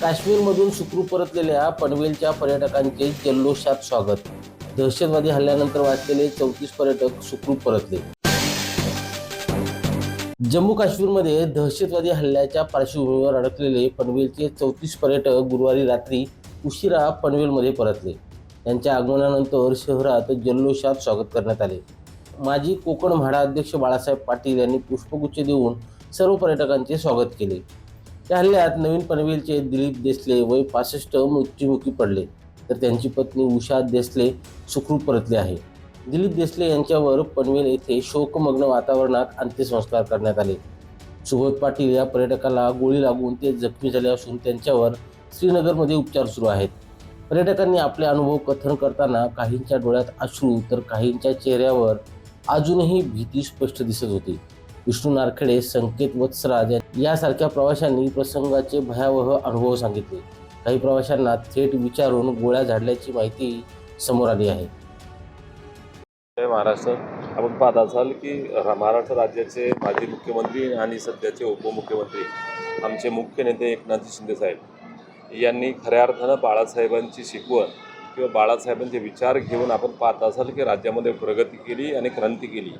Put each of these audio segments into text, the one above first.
काश्मीरमधून सुखरूप परतलेल्या पनवेलच्या पर्यटकांचे जल्लोषात स्वागत. दहशतवादी हल्ल्यानंतर वाचलेले चौतीस पर्यटक सुखरूप परतले. जम्मू काश्मीरमध्ये दहशतवादी हल्ल्याच्या पार्श्वभूमीवर अडकलेले पनवेलचे चौतीस पर्यटक गुरुवारी रात्री उशिरा पनवेलमध्ये परतले. त्यांच्या आगमनानंतर शहरात जल्लोषात स्वागत करण्यात आले. माजी कोकण म्हाडा अध्यक्ष बाळासाहेब पाटील यांनी पुष्पगुच्छ देऊन सर्व पर्यटकांचे स्वागत केले. या हल्ल्यात नवीन पनवेलचे दिलीप देसले वय पासष्ट मृत्युमुखी पडले. तर त्यांची पत्नी उषा देसले सुखरूप परतले आहे. दिलीप देसले यांच्यावर पनवेल येथे शोकमग्न वातावरणात अंत्यसंस्कार करण्यात आले. सुबोध पाटील या पर्यटकाला गोळी लागून ते जखमी झाले असून त्यांच्यावर श्रीनगरमध्ये उपचार सुरू आहेत. पर्यटकांनी आपले अनुभव कथन करताना काहींच्या डोळ्यात अश्रू तर काहींच्या चेहऱ्यावर अजूनही भीती स्पष्ट दिसत होती. विष्णू नारखेडे संकेत वत्सराज यासारख्या प्रवाशांनी प्रसंगाचे भयावह अनुभव सांगितले. काही प्रवाशांना थेट विचारून गोळ्या झाडल्याची माहिती समोर आली आहे. महाराष्ट्र. आपण पाहत असाल की महाराष्ट्र राज्याचे माजी मुख्यमंत्री आणि सध्याचे उपमुख्यमंत्री आमचे मुख्य नेते एकनाथजी शिंदे साहेब यांनी खऱ्या अर्थानं बाळासाहेबांची शिकवण किंवा बाळासाहेबांचे विचार घेऊन आपण पाहत असाल की राज्यामध्ये प्रगती केली आणि क्रांती केली.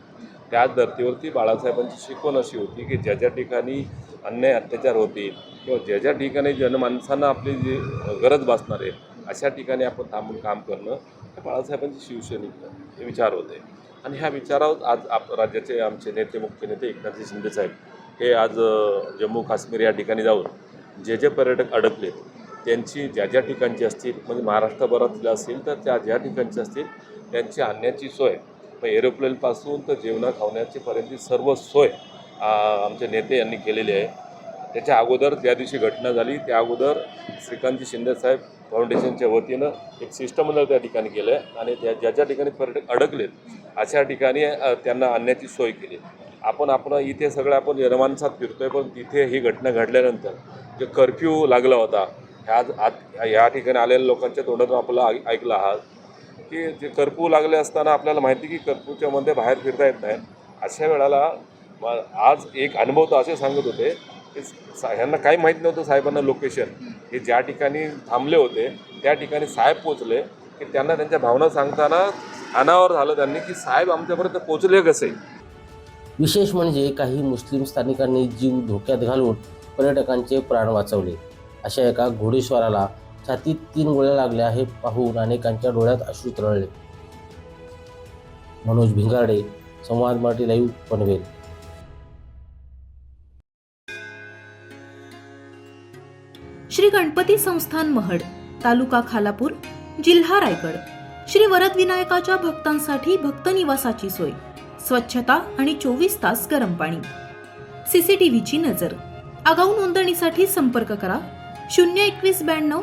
त्याच धर्तीवरती बाळासाहेबांची शिकवण अशी होती की ज्या ज्या ठिकाणी अन्याय अत्याचार होतील किंवा ज्या ज्या ठिकाणी जनमानसांना आपली जी गरज भासणार आहे अशा ठिकाणी आपण थांबून काम करणं हे बाळासाहेबांची शिवसैनिक हे विचार होते. आणि ह्या विचारावर आज आप राज्याचे आमचे नेते मुख्य नेते एकनाथजी शिंदेसाहेब हे आज जम्मू काश्मीर या ठिकाणी जाऊन जे जे पर्यटक अडकले त्यांची ज्या ज्या ठिकाणची असतील म्हणजे महाराष्ट्रभरातल्या असतील तर त्या ज्या ठिकाणची असतील त्यांची आणण्याची सोय मग एरोप्लेनपासून तर जेवणा खावण्याचीपर्यंत सर्व सोय आमचे नेते यांनी केलेली आहे. त्याच्या अगोदर ज्या दिवशी घटना झाली त्या अगोदर श्रीकांतजी शिंदेसाहेब फाउंडेशनच्या वतीनं एक शिष्टमंडळ त्या ठिकाणी केलं आहे आणि त्या ज्या ज्या ठिकाणी पर्यटक अडकलेत अशा ठिकाणी त्यांना आणण्याची सोय केली. आपण आपण इथे सगळं आपण यरमानसात फिरतो आहे पण तिथे ही घटना घडल्यानंतर जे कर्फ्यू लागला होता ह्या आज ह्या ठिकाणी आलेल्या लोकांच्या तोंडातून आपला ऐ- ऐकलं आहात की जे कर्फ्यू लागले असताना आपल्याला माहिती की कर्फ्यूच्या मध्ये बाहेर फिरता येत नाही. अशा वेळेला आज एक अनुभव तर असे सांगत होते की ह्यांना काही माहीत नव्हतं साहेबांना लोकेशन. हे ज्या ठिकाणी थांबले होते त्या ठिकाणी साहेब पोचले की त्यांना त्यांच्या भावना सांगताना अनावर झालं त्यांनी की साहेब आमच्यापर्यंत पोचले कसे? विशेष म्हणजे काही मुस्लिम स्थानिकांनी जीव धोक्यात घालून पर्यटकांचे प्राण वाचवले. अशा एका घोडेश्वराला छातीत तीन गोळ्या लागल्या हे पाहून अनेकांच्या डोळ्यात अश्रू तरळले. मनोज भिंगारडे संवाद मराठी लाईव्ह पनवेल. श्री गणपती संस्थान महड तालुका खालापूर जिल्हा रायगड. श्री वरदविनायकाच्या भक्तांसाठी भक्त निवासाची सोय स्वच्छता आणि चोवीस तास गरम पाणी. सीसीटीव्हीची नजर. आगाऊ नोंदणीसाठी संपर्क करा शून्य एकवीस ब्याण्णव